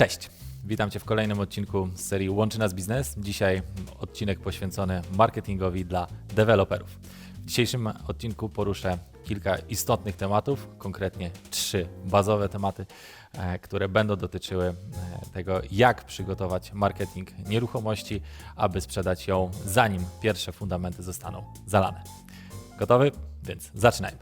Cześć, witam Cię w kolejnym odcinku z serii Łączy Nas Biznes. Dzisiaj odcinek poświęcony marketingowi dla deweloperów. W dzisiejszym odcinku poruszę kilka istotnych tematów, konkretnie trzy bazowe tematy, e, które będą dotyczyły e, tego, jak przygotować marketing nieruchomości, aby sprzedać ją zanim pierwsze fundamenty zostaną zalane. Gotowy? Więc zaczynajmy.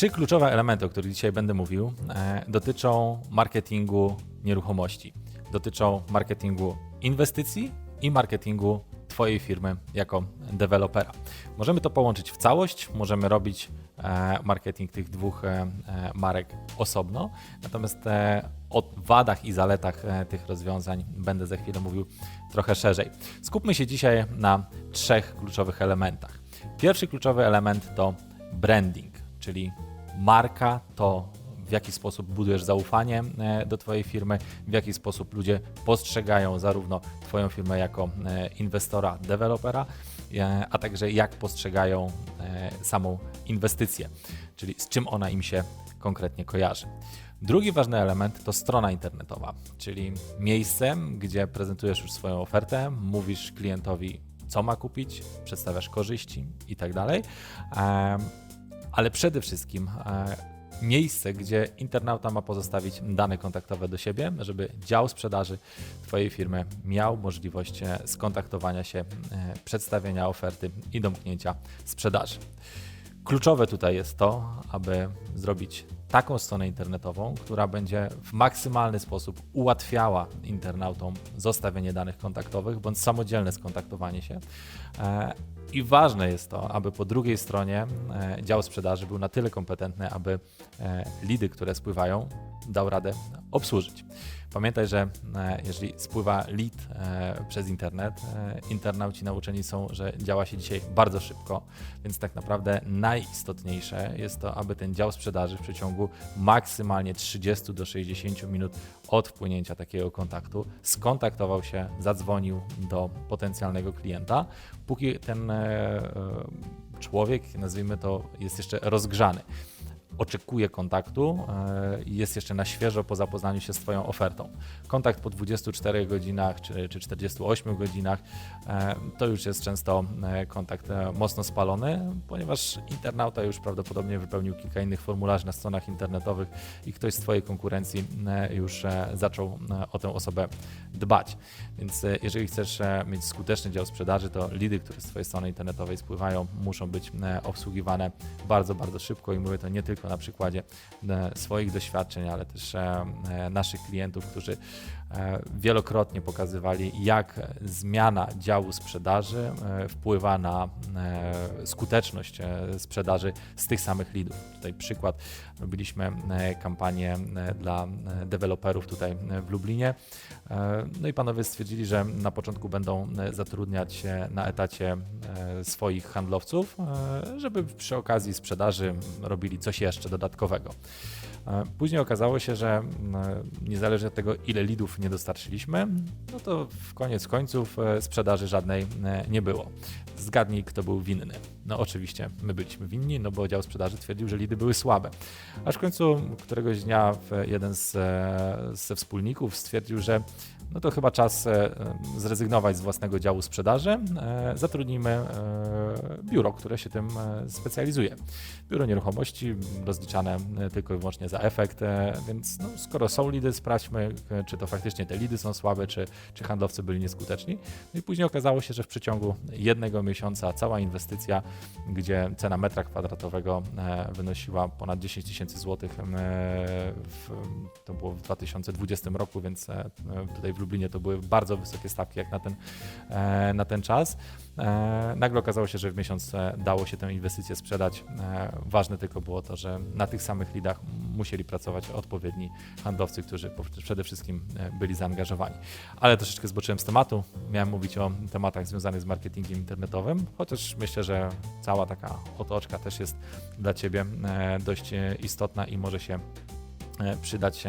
Trzy kluczowe elementy, o których dzisiaj będę mówił, e, dotyczą marketingu nieruchomości. Dotyczą marketingu inwestycji i marketingu Twojej firmy jako dewelopera. Możemy to połączyć w całość, możemy robić e, marketing tych dwóch e, marek osobno, natomiast o wadach i zaletach tych rozwiązań będę za chwilę mówił trochę szerzej. Skupmy się dzisiaj na trzech kluczowych elementach. Pierwszy kluczowy element to branding, czyli marka to w jaki sposób budujesz zaufanie e, do Twojej firmy, w jaki sposób ludzie postrzegają zarówno Twoją firmę jako e, inwestora, dewelopera, e, a także jak postrzegają samą inwestycję, czyli z czym ona im się konkretnie kojarzy. Drugi ważny element to strona internetowa, czyli miejsce, gdzie prezentujesz już swoją ofertę, mówisz klientowi, co ma kupić, przedstawiasz korzyści i tak. Ale przede wszystkim miejsce, gdzie internauta ma pozostawić dane kontaktowe do siebie, żeby dział sprzedaży Twojej firmy miał możliwość e, skontaktowania się, e, przedstawienia oferty i domknięcia sprzedaży. Kluczowe tutaj jest to, aby zrobić taką stronę internetową, która będzie w maksymalny sposób ułatwiała internautom zostawienie danych kontaktowych bądź samodzielne skontaktowanie się. E, I ważne jest to, aby po drugiej stronie e, dział sprzedaży był na tyle kompetentny, aby e, lidy, które spływają, dał radę obsłużyć. Pamiętaj, że e, jeżeli spływa lead e, przez internet, e, internauci nauczeni są, że działa się dzisiaj bardzo szybko, więc tak naprawdę najistotniejsze jest to, aby ten dział sprzedaży w przeciągu maksymalnie 30 do 60 minut od wpłynięcia takiego kontaktu skontaktował się, zadzwonił do potencjalnego klienta, póki ten człowiek, nazwijmy to, jest jeszcze rozgrzany oczekuje kontaktu e, i jest jeszcze na świeżo po zapoznaniu się z Twoją ofertą. Kontakt po 24 godzinach czy, czy 48 godzinach e, to już jest często e, kontakt mocno spalony, ponieważ internauta już prawdopodobnie wypełnił kilka innych formularzy na stronach internetowych i ktoś z Twojej konkurencji już zaczął o tę osobę dbać. Więc jeżeli chcesz mieć skuteczny dział sprzedaży, to lidy, które z Twojej strony internetowej spływają, muszą być obsługiwane bardzo, bardzo szybko i mówię to nie tylko na przykładzie e, swoich doświadczeń, ale też e, e, naszych klientów, którzy wielokrotnie pokazywali, jak zmiana działu sprzedaży wpływa na skuteczność sprzedaży z tych samych leadów. Tutaj przykład, robiliśmy kampanię dla deweloperów tutaj w Lublinie. No i panowie stwierdzili, że na początku będą zatrudniać na etacie swoich handlowców, żeby przy okazji sprzedaży robili coś jeszcze dodatkowego. E, później okazało się, że niezależnie od tego, ile lidów nie dostarczyliśmy, no to w koniec końców e, sprzedaży żadnej e, nie było. Zgadnij, kto był winny. No oczywiście my byliśmy winni, no bo dział sprzedaży twierdził, że lidy były słabe. Aż w końcu któregoś dnia jeden z, ze wspólników stwierdził, że no to chyba czas e, zrezygnować z własnego działu sprzedaży. E, zatrudnijmy e, biuro, które się tym specjalizuje. Biuro nieruchomości rozliczane tylko i wyłącznie za efekt, więc no, skoro są lidy, sprawdźmy, czy to faktycznie te lidy są słabe, czy, czy handlowcy byli nieskuteczni. No i później okazało się, że w przeciągu jednego miesiąca cała inwestycja, gdzie cena metra kwadratowego wynosiła ponad 10 tysięcy złotych, to było w 2020 roku, więc tutaj w Lublinie to były bardzo wysokie stawki jak na ten, e, na ten czas. E, nagle okazało się, że w miesiąc e, dało się tę inwestycję sprzedać. Ważne tylko było to, że na tych samych lidach musieli pracować odpowiedni handlowcy, którzy przede wszystkim byli zaangażowani. Ale troszeczkę zboczyłem z tematu. Miałem mówić o tematach związanych z marketingiem internetowym, chociaż myślę, że cała taka otoczka też jest dla Ciebie dość istotna i może się E, przydać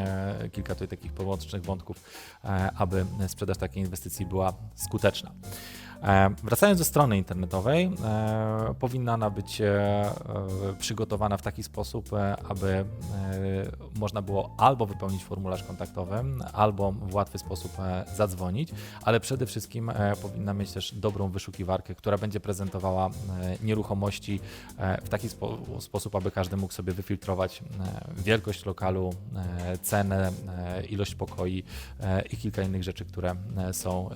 kilka tutaj takich połącznych wątków, e, aby sprzedaż takiej inwestycji była skuteczna. E, Wracając do strony internetowej, e, powinna ona być e, przygotowana w taki sposób, aby można było albo wypełnić formularz kontaktowy, albo w łatwy sposób zadzwonić, ale przede wszystkim powinna mieć też dobrą wyszukiwarkę, która będzie prezentowała nieruchomości w taki spo sposób, aby każdy mógł sobie wyfiltrować wielkość lokalu, cenę, ilość pokoi i kilka innych rzeczy, które są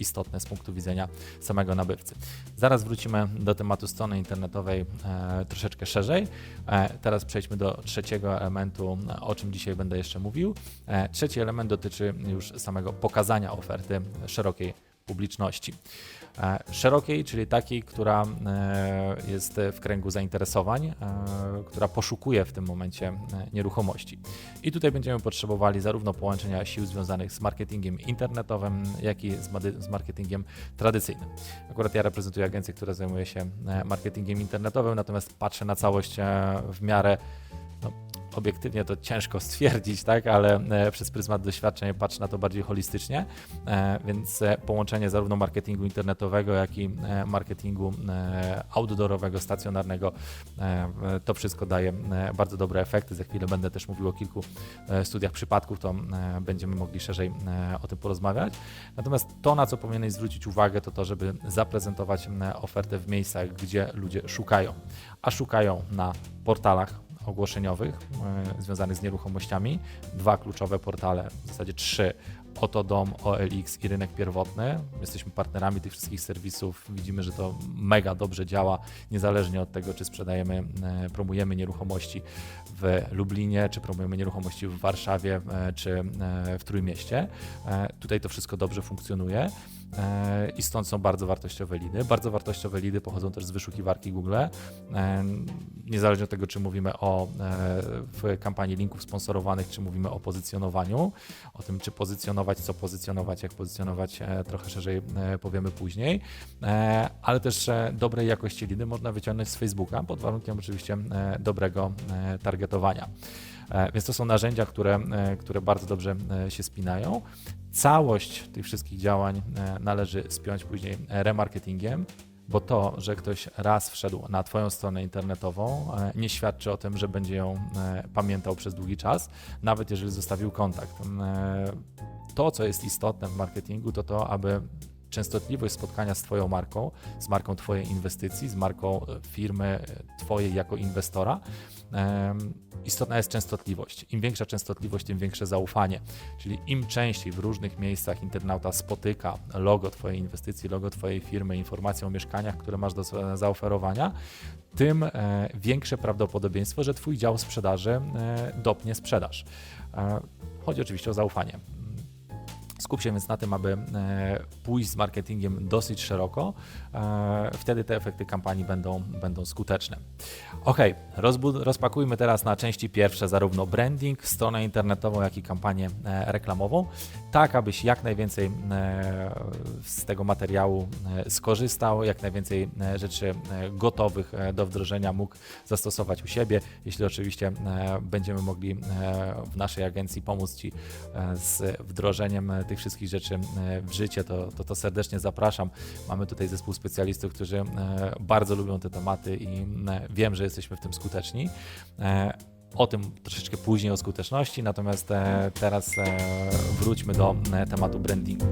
istotne z punktu widzenia samego nabywcy. Zaraz wrócimy do tematu strony internetowej e, troszeczkę szerzej. E, teraz przejdźmy do trzeciego elementu, o czym dzisiaj będę jeszcze mówił. E, trzeci element dotyczy już samego pokazania oferty szerokiej publiczności. E, Szerokiej, czyli takiej, która e, jest w kręgu zainteresowań, e, która poszukuje w tym momencie nieruchomości. I tutaj będziemy potrzebowali zarówno połączenia sił związanych z marketingiem internetowym, jak i z, marketingiem tradycyjnym. Akurat ja reprezentuję agencję, która zajmuje się marketingiem internetowym, natomiast patrzę na całość w miarę obiektywnie to ciężko stwierdzić, tak, ale e, przez pryzmat doświadczeń patrzę na to bardziej holistycznie, e, więc e, połączenie zarówno marketingu internetowego, jak i marketingu outdoorowego, stacjonarnego, to wszystko daje bardzo dobre efekty. Za chwilę będę też mówił o kilku studiach przypadków, to będziemy mogli szerzej o tym porozmawiać. Natomiast to, na co powinieneś zwrócić uwagę, to to, żeby zaprezentować ofertę w miejscach, gdzie ludzie szukają, a szukają na portalach ogłoszeniowych e, związanych z nieruchomościami. Dwa kluczowe portale, w zasadzie trzy. Oto Dom, OLX i Rynek Pierwotny. Jesteśmy partnerami tych wszystkich serwisów. Widzimy, że to mega dobrze działa, niezależnie od tego, czy sprzedajemy, e, promujemy nieruchomości w Lublinie, czy promujemy nieruchomości w Warszawie, e, czy w Trójmieście. Tutaj to wszystko dobrze funkcjonuje i stąd są bardzo wartościowe lidy. Bardzo wartościowe lidy pochodzą też z wyszukiwarki Google. E, Niezależnie od tego, czy mówimy o e, w kampanii linków sponsorowanych, czy mówimy o pozycjonowaniu, o tym, czy pozycjonować, co pozycjonować, jak pozycjonować, e, trochę szerzej e, powiemy później, E, ale też e, dobrej jakości lidy można wyciągnąć z Facebooka, pod warunkiem oczywiście e, dobrego e, targetowania. E, Więc to są narzędzia, które, e, które bardzo dobrze e, się spinają. Całość tych wszystkich działań należy spiąć później remarketingiem, bo to, że ktoś raz wszedł na Twoją stronę internetową, nie świadczy o tym, że będzie ją pamiętał przez długi czas, nawet jeżeli zostawił kontakt. To, co jest istotne w marketingu, to to, aby częstotliwość spotkania z Twoją marką, z marką Twojej inwestycji, z marką e, firmy e, Twojej jako inwestora, istotna jest częstotliwość. Im większa częstotliwość, tym większe zaufanie. Czyli im częściej w różnych miejscach internauta spotyka logo Twojej inwestycji, logo Twojej firmy, informacje o mieszkaniach, które masz do za- zaoferowania, tym e, większe prawdopodobieństwo, że Twój dział sprzedaży dopnie sprzedaż. Chodzi oczywiście o zaufanie. Skup się więc na tym, aby e, pójść z marketingiem dosyć szeroko. E, wtedy te efekty kampanii będą, będą skuteczne. Ok, rozpakujmy teraz na części pierwsze zarówno branding, stronę internetową, jak i kampanię e, reklamową, tak abyś jak najwięcej z tego materiału skorzystał, jak najwięcej rzeczy gotowych do wdrożenia mógł zastosować u siebie. Jeśli oczywiście będziemy mogli w naszej agencji pomóc Ci z wdrożeniem tych wszystkich rzeczy e, w życie, to, to, to serdecznie zapraszam. Mamy tutaj zespół specjalistów, którzy e, bardzo lubią te tematy i e, wiem, że jesteśmy w tym skuteczni. O tym troszeczkę później o skuteczności, natomiast teraz wróćmy do tematu brandingu.